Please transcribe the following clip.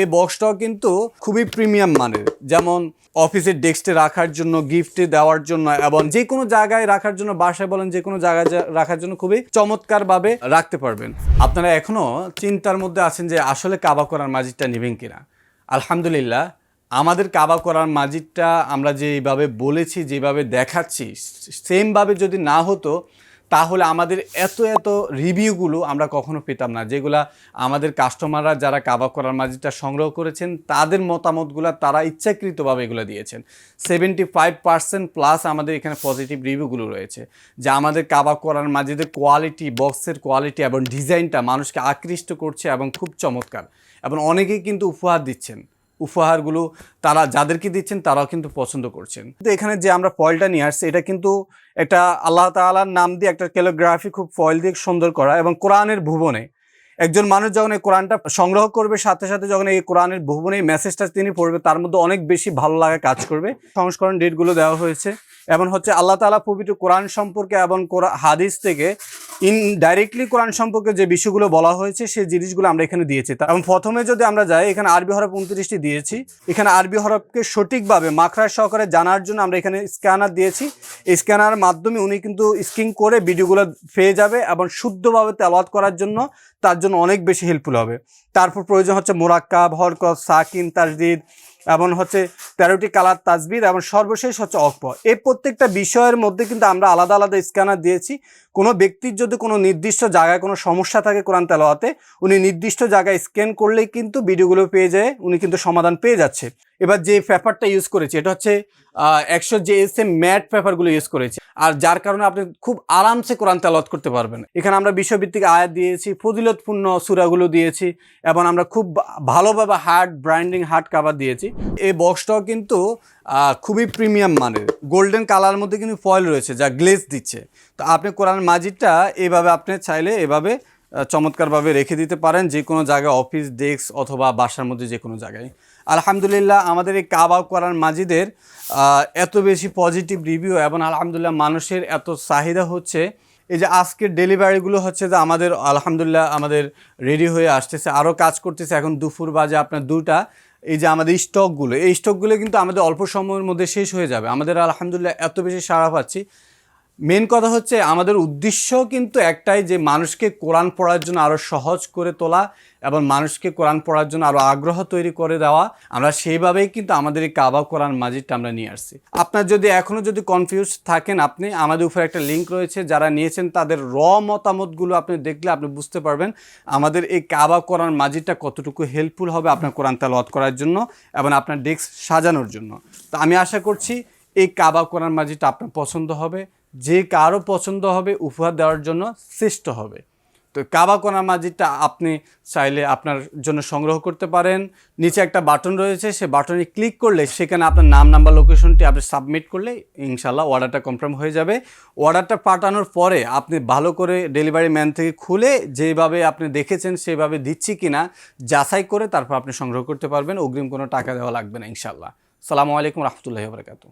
এই বক্সটাও কিন্তু খুবই প্রিমিয়াম মানের। যেমন অফিসের ডেস্কে রাখার জন্য গিফটে দেওয়ার জন্য এবং যে কোনো জায়গায় রাখার জন্য, বাসায় বলেন যে কোনো জায়গায় রাখার জন্য খুবই চমৎকারভাবে রাখতে পারবেন। আপনারা এখনও চিন্তার মধ্যে আছেন যে আসলে কাবা করার মাজিদটা নেবেন কিনা? আলহামদুলিল্লাহ, আমাদের কাবা করার মাজিদটা আমরা যেভাবে বলেছি, যেভাবে দেখাচ্ছি সেমভাবে যদি না হতো তাহলে আমাদের এত এত রিভিউগুলো আমরা কখনো পেতাম না, যেগুলা আমাদের কাস্টমাররা যারা কাবাব করার মাজিদটা সংগ্রহ করেছেন, তাদের মতামতগুলো তারা ইচ্ছাকৃতভাবে এগুলো দিয়েছেন। সেভেন্টি ফাইভ পার্সেন্ট প্লাস আমাদের এখানে পজিটিভ রিভিউগুলো রয়েছে, যে আমাদের কাবাব করার মাজিদের কোয়ালিটি বক্সের কোয়ালিটি এবং ডিজাইনটা মানুষকে আকৃষ্ট করছে এবং খুব চমৎকার। এবং অনেকেই কিন্তু উপহার দিচ্ছেন। উপহারগুলো তারা যাদেরকে দিচ্ছেন, তারাও কিন্তু পছন্দ করছেন। তো এখানে যে আমরা ফয়েলটা নিয়ে আসছি, এটা কিন্তু একটা আল্লাহ তাআলার নাম দিয়ে একটা ক্যালোগ্রাফি খুব ফয়েল দিয়ে সুন্দর করা এবং কোরআনের ভুবনে। একজন মানুষ যখন এই কোরআনটা সংগ্রহ করবে, সাথে সাথে যখন এই কোরআনের ভুবনে এই মেসেজটা তিনি পড়বে, তার মধ্যে অনেক বেশি ভালো লাগা কাজ করবে। সংস্করণ ডেটগুলো দেওয়া হয়েছে। এবং হচ্ছে আল্লাহ তাআলা পবিত্র কোরআন সম্পর্কে এবং হাদিস থেকে ইন ডাইরেক্টলি কোরআন সম্পর্কে যে বিষয়গুলো বলা হয়েছে, সেই জিনিসগুলো আমরা এখানে দিয়েছি। এবং প্রথমে যদি আমরা যাই, এখানে আরবি হরফ উনত্রিশটি দিয়েছি। এখানে আরবি হরফকে সঠিকভাবে মাখরার সহকারে জানার জন্য আমরা এখানে স্ক্যানার দিয়েছি। এই স্ক্যানার মাধ্যমে উনি কিন্তু স্ক্রিন করে ভিডিওগুলো পেয়ে যাবে এবং শুদ্ধভাবে তেলাওয়াত করার জন্য তার জন্য অনেক বেশি হেল্পফুল হবে। তারপর প্রয়োজন হচ্ছে মোরাক্কাব, হরকত, সাকিন, তাজদিদ এবং হচ্ছে তেরোটি কালার তাজবির এবং সর্বশেষ হচ্ছে অক্প। এই প্রত্যেকটা বিষয়ের মধ্যে কিন্তু আমরা আলাদা আলাদা স্ক্যানার দিয়েছি। কোনো ব্যক্তির যদি কোনো নির্দিষ্ট জায়গায় কোনো সমস্যা থাকে কোরআন তেলাওয়াতে, উনি নির্দিষ্ট জায়গায় স্ক্যান করলেই কিন্তু ভিডিওগুলো পেয়ে যায় উনি কিন্তু সমাধান পেয়ে যাচ্ছে। এবার যে পেপারটা ইউজ করেছি, এটা হচ্ছে একশো যে এস এম ম্যাট পেপারগুলো ইউজ করেছি। আর যার কারণে আপনি খুব আরামসে কোরআন তেলাওয়াত করতে পারবেন। এখানে আমরা বিষয়ভিত্তিক আয়াত দিয়েছি, ফজিলতপূর্ণ সুরাগুলো দিয়েছি, এবং আমরা খুব ভালোভাবে হার্ড ব্রাইন্ডিং হার্ড কাভার দিয়েছি। এই বক্সটাও কিন্তু খুবই প্রিমিয়াম মানের। গোল্ডেন কালার মধ্যে কিন্তু ফয়েল রয়েছে, যা গ্লেজ দিচ্ছে। তো আপনি কোরআন মাজিদটা এভাবে আপনি চাইলে এভাবে চমৎকারভাবে রেখে দিতে পারেন যে কোনো জায়গায় অফিস ডেস্ক অথবা বাসার মধ্যে যে কোনো জায়গায়। আলহামদুলিল্লাহ, আমাদের এই কাবাব করার মাজিদের এত বেশি পজিটিভ রিভিউ এবং আলহামদুলিল্লাহ মানুষের এত চাহিদা হচ্ছে। এই যে আজকের ডেলিভারিগুলো হচ্ছে যে আমাদের, আলহামদুলিল্লাহ আমাদের রেডি হয়ে আসতেছে, আরও কাজ করতেছে। এখন দুপুর বাজে আপনার দুটা এই যে আমাদের স্টকগুলো, এই স্টকগুলো কিন্তু আমাদের অল্প সময়ের মধ্যে শেষ হয়ে যাবে। আমাদের আলহামদুলিল্লাহ এত বেশি সাড়া পাচ্ছি। মেন কথা হচ্ছে আমাদের উদ্দেশ্য কিন্তু একটাই যে মানুষকে কোরআন পড়ার জন্য আরও সহজ করে তোলা এবং মানুষকে কোরআন পড়ার জন্য আরও আগ্রহ তৈরি করে দেওয়া। আমরা সেইভাবেই কিন্তু আমাদের এই কাবা কোরআন মাজিদটা আমরা নিয়ে আসছি। আপনার যদি এখনও যদি কনফিউজ থাকেন আপনি, আমাদের উপরে একটা লিঙ্ক রয়েছে, যারা নিয়েছেন তাদের র মতামতগুলো আপনি দেখলে আপনি বুঝতে পারবেন আমাদের এই কাবা কোরআন মাজিদটা কতটুকু হেল্পফুল হবে আপনার কোরআন তেলাওয়াত করার জন্য এবং আপনার ডেস্ক সাজানোর জন্য। তো আমি আশা করছি এই কাবা কোরআন মাজিদটা আপনার পছন্দ হবে। যে কারও পছন্দ হবে, উপহার দেওয়ার জন্য শ্রেষ্ঠ হবে। তো কাবা কোরআন মাজিদটা আপনি চাইলে আপনার জন্য সংগ্রহ করতে পারেন। নিচে একটা বাটন রয়েছে, সে বাটনে ক্লিক করলে সেখানে আপনার নাম, নাম্বার, লোকেশনটি আপনি সাবমিট করলে ইনশাল্লাহ অর্ডারটা কনফার্ম হয়ে যাবে। অর্ডারটা পাঠানোর পরে আপনি ভালো করে ডেলিভারি ম্যান থেকে খুলে যেভাবে আপনি দেখেছেন সেভাবে দিচ্ছি কি না যাচাই করে তারপর আপনি সংগ্রহ করতে পারবেন। অগ্রিম কোনো টাকা দেওয়া লাগবে না ইনশাল্লাহ সালামু আলাইকুম রহমতুল্লাহ বরকাতু